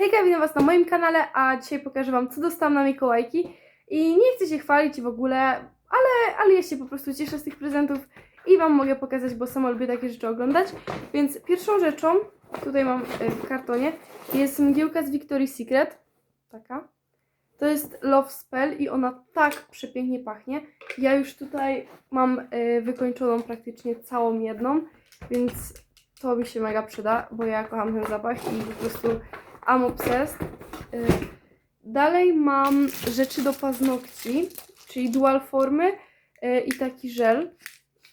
Hejka, witam Was na moim kanale, a dzisiaj pokażę Wam, co dostałam na Mikołajki. I nie chcę się chwalić w ogóle, ale, ale ja się po prostu cieszę z tych prezentów i Wam mogę pokazać, bo sama lubię takie rzeczy oglądać. Więc pierwszą rzeczą, tutaj mam e, w kartonie, jest mgiełka z Victoria's Secret. Taka. To jest Love Spell i ona tak przepięknie pachnie. Ja już tutaj mam e, wykończoną praktycznie całą jedną, więc to mi się mega przyda, bo ja kocham ten zapach i po prostu am obsessed. Y, Dalej mam rzeczy do paznokci, czyli dual formy y, i taki żel.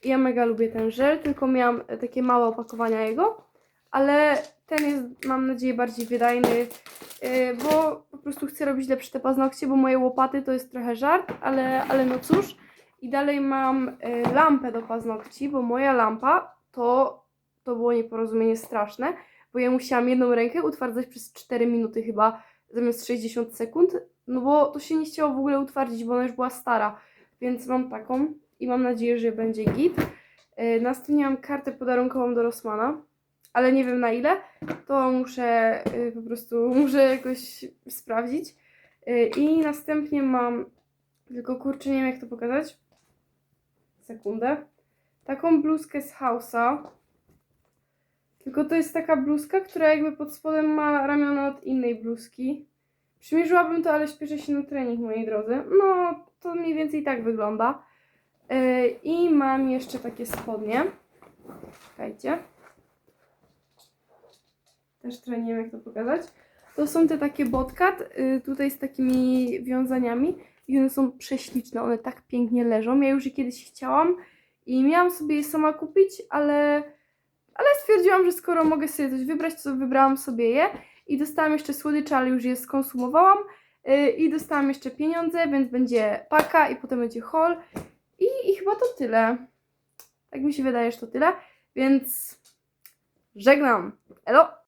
Ja mega lubię ten żel, tylko miałam takie małe opakowania jego, ale ten jest, mam nadzieję, bardziej wydajny, y, bo po prostu chcę robić lepsze te paznokcie, bo moje łopaty to jest trochę żart, ale, ale no cóż. I dalej mam lampę do paznokci, bo moja lampa to, to było nieporozumienie straszne, bo ja musiałam jedną rękę utwardzać przez 4 minuty chyba, zamiast 60 sekund, no bo to się nie chciało w ogóle utwardzić, bo ona już była stara, więc mam taką i mam nadzieję, że będzie git. Yy, następnie mam kartę podarunkową do Rossmana, ale nie wiem na ile, to muszę yy, po prostu, muszę jakoś sprawdzić. Yy, I następnie mam, tylko kurczę, nie wiem jak to pokazać, sekundę, taką bluzkę z House'a, tylko to jest taka bluzka, która jakby pod spodem ma ramiona od innej bluzki. Przymierzyłabym to, ale śpieszę się na trening, moi drodzy. No, to mniej więcej tak wygląda. Yy, I mam jeszcze takie spodnie. Czekajcie. Też trochę nie wiem, jak to pokazać. To są te takie botkat, yy, tutaj z takimi wiązaniami. I one są prześliczne, one tak pięknie leżą. Ja już je kiedyś chciałam i miałam sobie je sama kupić, ale ale stwierdziłam, że skoro mogę sobie coś wybrać, to wybrałam sobie je i dostałam jeszcze słodycze, ale już je skonsumowałam yy, i dostałam jeszcze pieniądze, więc będzie paka i potem będzie haul i, i chyba to tyle. Tak mi się wydaje, że to tyle, więc żegnam. Elo!